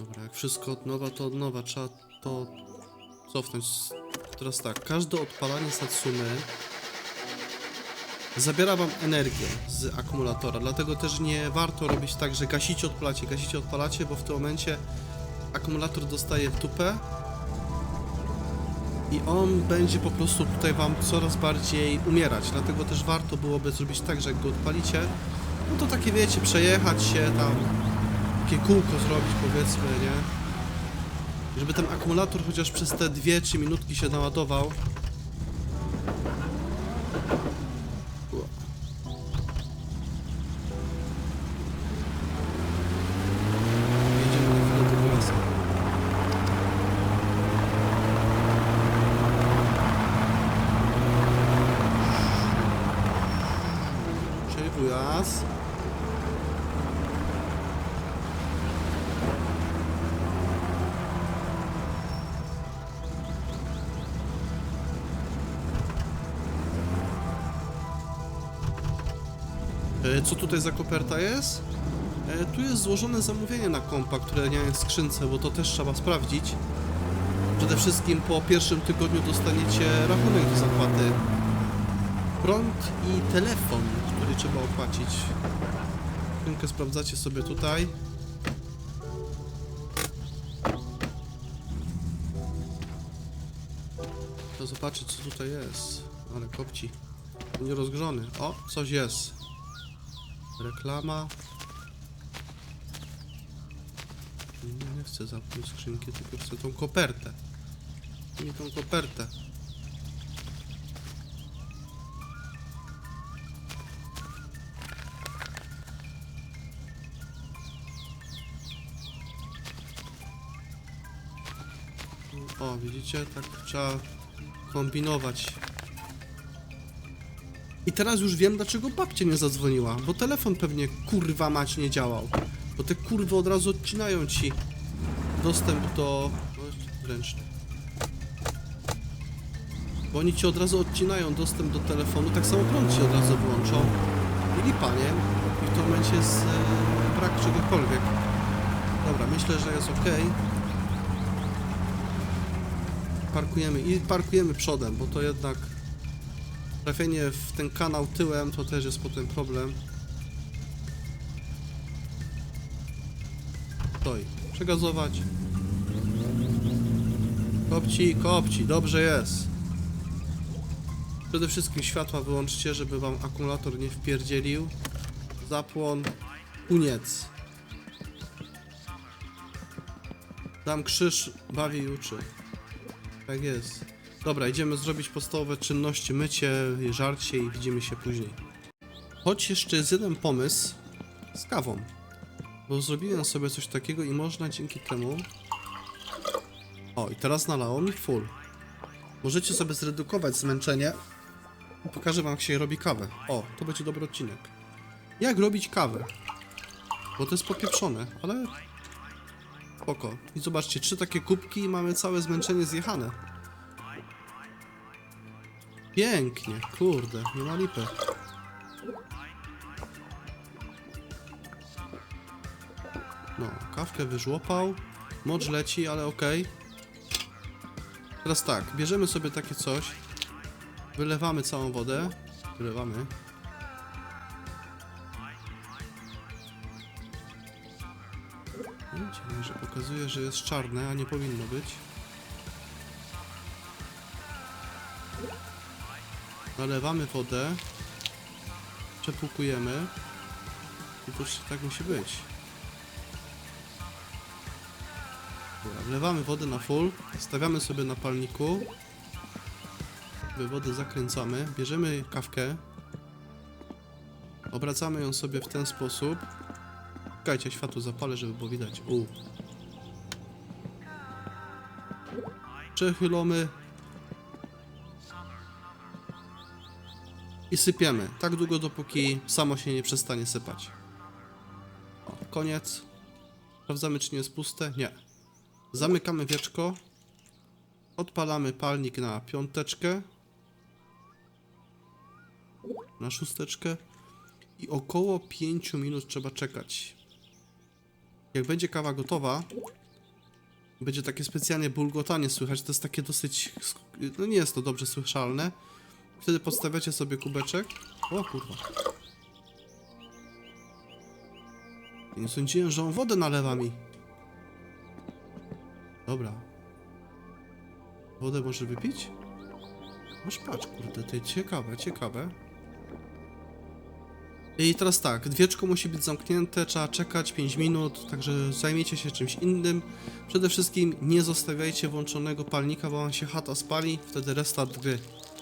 Dobra, jak wszystko od nowa, to od nowa. Trzeba to cofnąć. Teraz tak, każde odpalanie Satsumy zabiera wam energię z akumulatora, dlatego też nie warto robić tak, że gasicie, odpalacie, gasicie, odpalacie, bo w tym momencie akumulator dostaje tupę i on będzie po prostu tutaj wam coraz bardziej umierać, dlatego też warto byłoby zrobić tak, że jak go odpalicie, no to takie wiecie, przejechać się tam, takie kółko zrobić powiedzmy, nie? Żeby ten akumulator chociaż przez te 2-3 minutki się naładował. Ua. Co tutaj za koperta jest? E, Tu jest złożone zamówienie na kompa, które nie jest w skrzynce, bo to też trzeba sprawdzić. Przede wszystkim po pierwszym tygodniu dostaniecie rachunek do zapłaty. Prąd i telefon, który trzeba opłacić. Skrzynkę sprawdzacie sobie tutaj. To zobaczyć co tutaj jest. Ale kopci. Nierozgrzony. O, coś jest. Reklama. Nie, nie chcę zamknąć skrzynki, tylko chcę tą kopertę. Nie tą kopertę. O, widzicie? Tak trzeba kombinować. I teraz już wiem, dlaczego babcia nie zadzwoniła, bo telefon pewnie kurwa mać nie działał. Bo te kurwy od razu odcinają ci dostęp do... o, jest Ręczny. Bo oni ci od razu odcinają dostęp do telefonu, tak samo prąd ci od razu włączą. I lipa, nie? I w tym momencie jest e, brak czegokolwiek. Dobra, myślę, że jest ok. Parkujemy i parkujemy przodem, bo to jednak trafienie w ten kanał tyłem to też jest potem problem. Stoi. Przegazować. Kopci, kopci, dobrze jest. Przede wszystkim światła wyłączcie, żeby wam akumulator nie wpierdzielił. Zapłon, koniec. Dam krzyż, bawi i uczy. Tak jest. Dobra, idziemy zrobić podstawowe czynności, mycie, żarcie i widzimy się później. Choć jeszcze jest jeden pomysł z kawą. Bo zrobiłem sobie coś takiego i można dzięki temu... O, i teraz nalało mi full. Możecie sobie zredukować zmęczenie. Pokażę wam jak się robi kawę. O, to będzie dobry odcinek. Jak robić kawę? Bo to jest popieprzone, ale... Spoko. I zobaczcie, trzy takie kubki i mamy całe zmęczenie zjechane. Pięknie, kurde, nie ma lipy. No, kawkę wyżłopał. Mocz leci, ale okej. Teraz tak, bierzemy sobie takie coś. Wylewamy całą wodę. Wylewamy. Widzicie, że pokazuje, że jest czarne, a nie powinno być. Nalewamy wodę. Przepłukujemy. I to tak musi być. Dobra, wlewamy wodę na full. Stawiamy sobie na palniku. Wodę zakręcamy. Bierzemy kawkę. Obracamy ją sobie w ten sposób. Czekajcie, światło zapalę, żeby było widać. U. Przechylamy. I sypiemy. Tak długo, dopóki samo się nie przestanie sypać. O, koniec. Sprawdzamy, czy nie jest puste. Nie. Zamykamy wieczko. Odpalamy palnik na piąteczkę. Na szósteczkę. I około 5 minut trzeba czekać. Jak będzie kawa gotowa, Będzie takie specjalnie bulgotanie słychać, to jest takie dosyć... No nie jest to dobrze słyszalne. Wtedy podstawiacie sobie kubeczek. O kurwa. Nie sądziłem, że on wodę nalewa mi. Dobra. Wodę może wypić? Masz patrz, kurde, to ciekawe, ciekawe. I teraz tak, dwieczko musi być zamknięte, trzeba czekać 5 minut, także zajmijcie się czymś innym. Przede wszystkim nie zostawiajcie włączonego palnika, bo wam się chata spali, wtedy restart gry.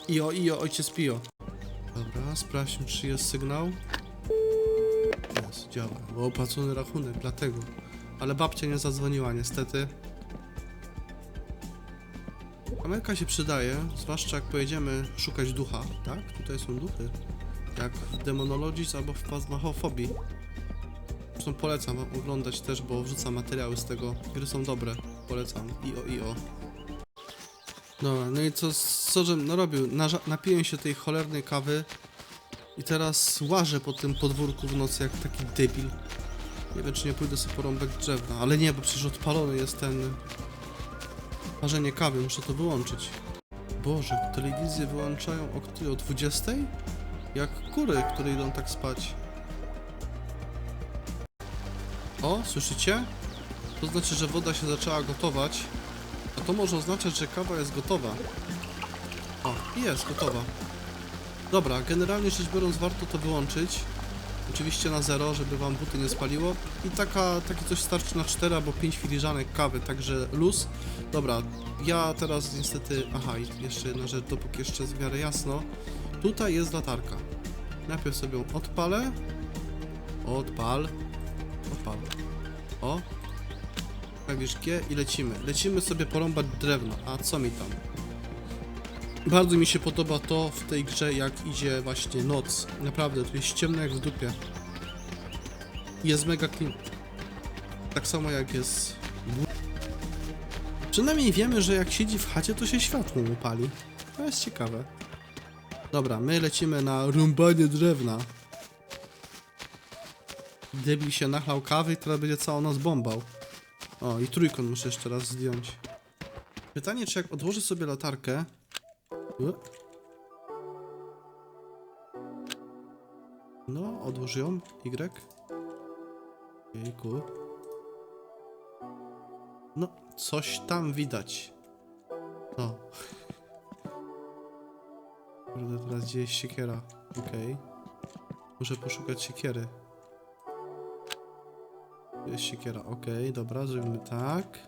Io, io, ojciec pio. Dobra, sprawdźmy czy jest sygnał. Jest, działa, bo opłacony rachunek, dlatego. Ale babcia nie zadzwoniła niestety. Kamerka się przydaje, zwłaszcza jak pojedziemy szukać ducha, tak? Tutaj są duchy. Jak w Demonologis albo w Phasmophobie. Zresztą polecam oglądać też, bo wrzucam materiały z tego. Gry są dobre, polecam. IO, IO. Dobra, no i co, co żem narobił? Narza- napiłem się tej cholernej kawy i teraz łażę po tym podwórku w nocy jak taki debil. Nie wiem, czy nie pójdę sobie porąbać drzewna, ale nie, bo przecież odpalony jest ten... Parzenie kawy, muszę to wyłączyć. Boże, telewizję wyłączają o której? O 20? Jak kury, które idą tak spać. O, słyszycie? To znaczy, że woda się zaczęła gotować. To może oznaczać, że kawa jest gotowa. O, jest gotowa. Dobra, generalnie rzecz biorąc warto to wyłączyć. Oczywiście na zero, żeby wam buty nie spaliło. I taka, takie coś starczy na 4 albo 5 filiżanek kawy, także luz. Dobra, ja teraz niestety... Aha, jeszcze jedna rzecz, dopóki jeszcze jest w miarę jasno. Tutaj jest latarka. Najpierw sobie ją odpalę. Odpal. Odpal. O. Klawisz G i lecimy. Lecimy sobie porąbać drewno. A co mi tam? Bardzo mi się podoba to w tej grze, jak idzie właśnie noc. Naprawdę, tu jest ciemno jak w dupie. Jest mega clean. Tak samo jak jest... Przynajmniej wiemy, że jak siedzi w chacie, to się światło mu pali. To jest ciekawe. Dobra, my lecimy na rąbanie drewna. Debil się nachlał kawy i teraz będzie całą noc bombał. O, i trójkąt muszę jeszcze raz zdjąć. Pytanie, czy jak odłożę sobie latarkę... No, odłóż ją. Y. Jejku. No, coś tam widać. O. Kurde, teraz gdzie jest siekiera? Okej. Muszę poszukać siekiery. Siekiera, okej, dobra, zrobimy tak.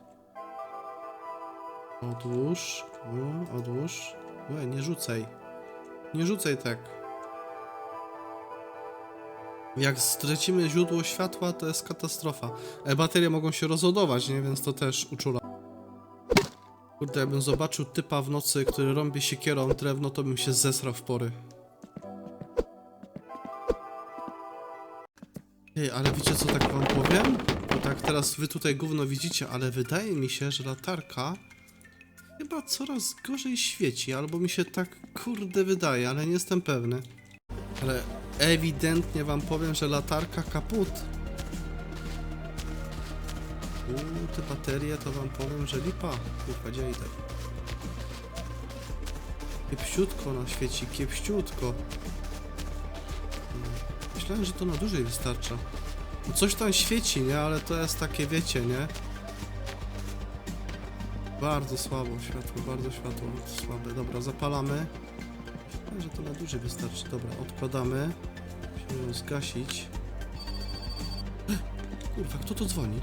Odłóż, u, odłóż. Łe, nie rzucaj. Nie rzucaj tak. Jak stracimy źródło światła, to jest katastrofa. E, baterie mogą się rozładować, nie? Więc to też uczula. Kurde, jakbym zobaczył typa w nocy, który rąbie siekierą drewno, to bym się zesrał w pory. Ej, ale wiecie co tak wam powiem? Bo tak teraz wy tutaj gówno widzicie, ale wydaje mi się, że latarka chyba coraz gorzej świeci, albo mi się tak kurde wydaje, ale nie jestem pewny. Ale ewidentnie wam powiem, że latarka kaput. Uuu, te baterie to wam powiem, że lipa. Kurwa, gdzie idę? Kiepściutko ona świeci, kiepściutko. Myślałem, że to na dłużej wystarcza. No Coś tam świeci, nie? Ale to jest takie, wiecie, nie? Bardzo słabo światło, bardzo światło słabe. Dobra, zapalamy. Myślałem, że to na dłużej wystarczy. Dobra, odkładamy. Musimy ją zgasić. Kurwa, kto to dzwoni?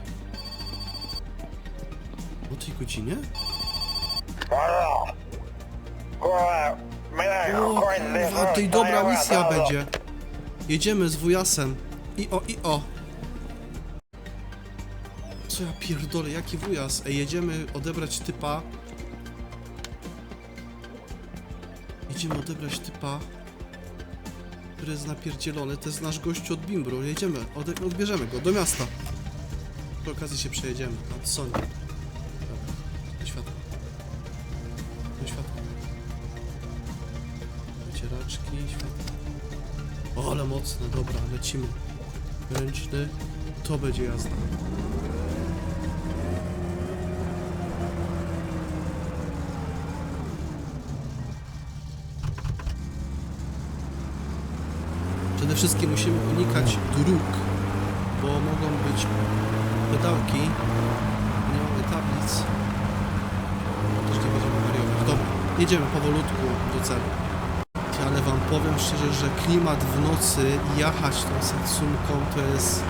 O tej godzinie? O kurwa, tej dobra misja będzie. Jedziemy z wujasem. I o, i o. Co ja pierdolę, jaki wujas? Ej, jedziemy odebrać typa. Jedziemy odebrać typa. Który jest napierdzielony. To jest nasz gościu od Bimbru. Jedziemy, ode odbierzemy go do miasta. Przy okazji się przejedziemy. Nad. Dobra. Do światła. Do światła. Wycieraczki, światło. O, ale mocne, dobra, lecimy. Ręczny, to będzie jazda. Przede wszystkim musimy unikać dróg, bo mogą być pedałki, nie mamy tablic. Też nie będziemy wariować. Dobra, jedziemy powolutku do celu. Wam powiem szczerze, że klimat w nocy i jechać tą Satsunką to jest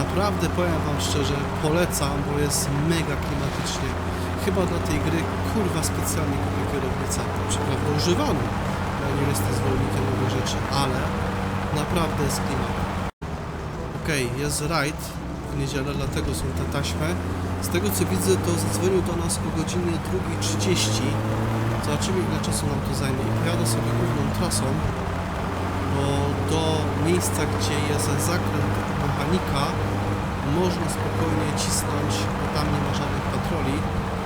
naprawdę, powiem wam szczerze, polecam, bo jest mega klimatycznie. Chyba dla tej gry, kurwa, specjalnie kupię kierownicę, co prawda używaną. Ja nie jestem zwolennikiem nowych rzeczy, ale naprawdę jest klimat. Okej, jest rajd w niedzielę, dlatego są te taśmy. Z tego co widzę, to zadzwonił do nas o godzinie 2.30. Zobaczymy ile czasu nam to zajmie. I pojadę sobie główną trasą, bo do miejsca, gdzie jest zakręt mechanika, można spokojnie cisnąć, bo tam nie ma żadnych patroli.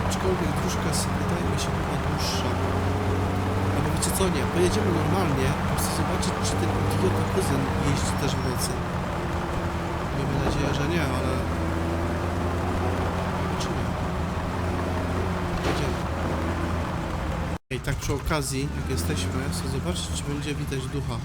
Aczkolwiek dróżka wydaje mi się, chyba dłuższa. Ale wiecie co, nie, pojedziemy normalnie, chcę zobaczyć, czy ten idiota kuzyn jeździ też w nocy. Miejmy nadzieję, że nie, ale... Czy nie? Jedziemy. I tak przy okazji, jak jesteśmy, chcę zobaczyć, czy będzie widać ducha. O,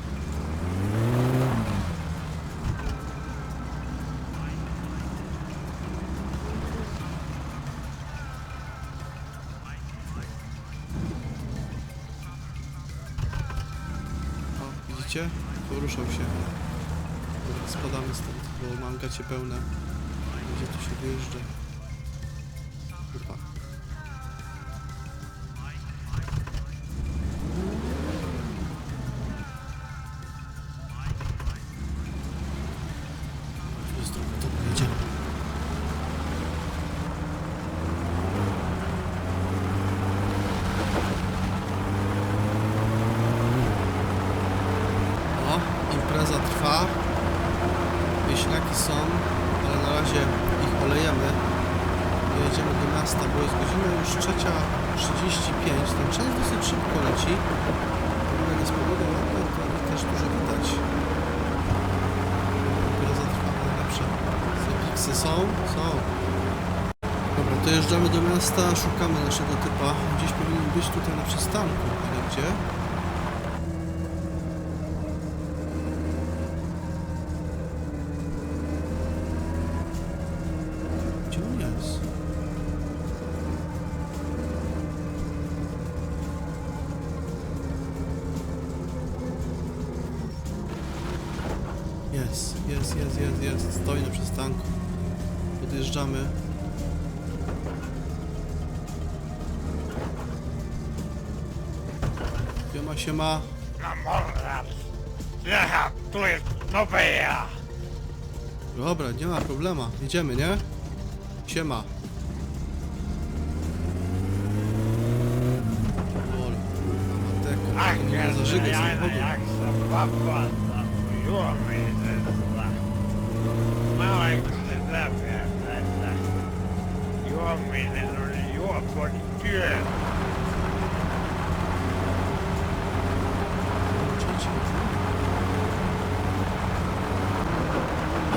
widzicie? Poruszał się. Spadamy stąd, bo mam gacie pełne. Gdzie tu się wyjeżdża? Wieśniaki są, ale na razie ich olejemy. Jedziemy do miasta, bo jest godzina już trzecia 35. Ten czas dosyć szybko leci. Ogóle jest pogoda ładna, to też dużo widać. Impreza trwa najlepsza. Zapiksy są? Są. Dobra, dojeżdżamy do miasta, szukamy naszego typa. Gdzieś powinien być tutaj na przystanku, ale? Gdzie on jest? Jest, jest. Stoi na przystanku. Podjeżdżamy. Siema, siema. Na! Jecha, tu jest Noweja! Dobra, nie ma problema. Jedziemy, nie? Siema. Kurwa, mateko. Ach, to mnie zażyga samochodu. jak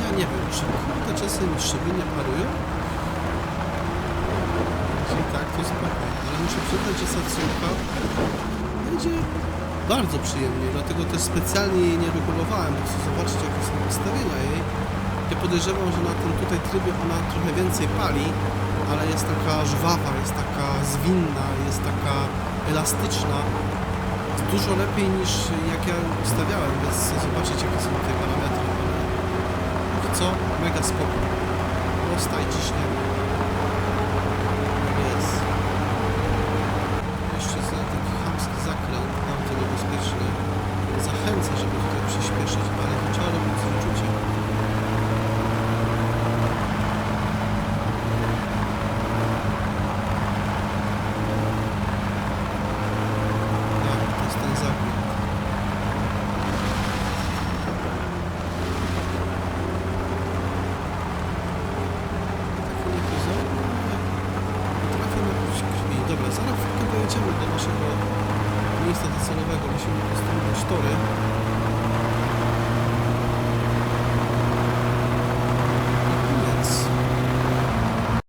Ja nie wiem, czy kurde czasem szyby nie parują? Jeśli tak, to spoko. Ale muszę przyznać, że Satsunka będzie bardzo przyjemnie, dlatego też specjalnie jej nie regulowałem, bo zobaczyć jakie są ustawienia jej. Ja podejrzewam, że na tym tutaj trybie ona trochę więcej pali, ale jest taka żwawa, jest taka zwinna, jest taka elastyczna. Dużo lepiej niż jak ja ustawiałem, więc zobaczyć jakie są te parametry. Póki co, mega spoko. Prosta i ciśniemy.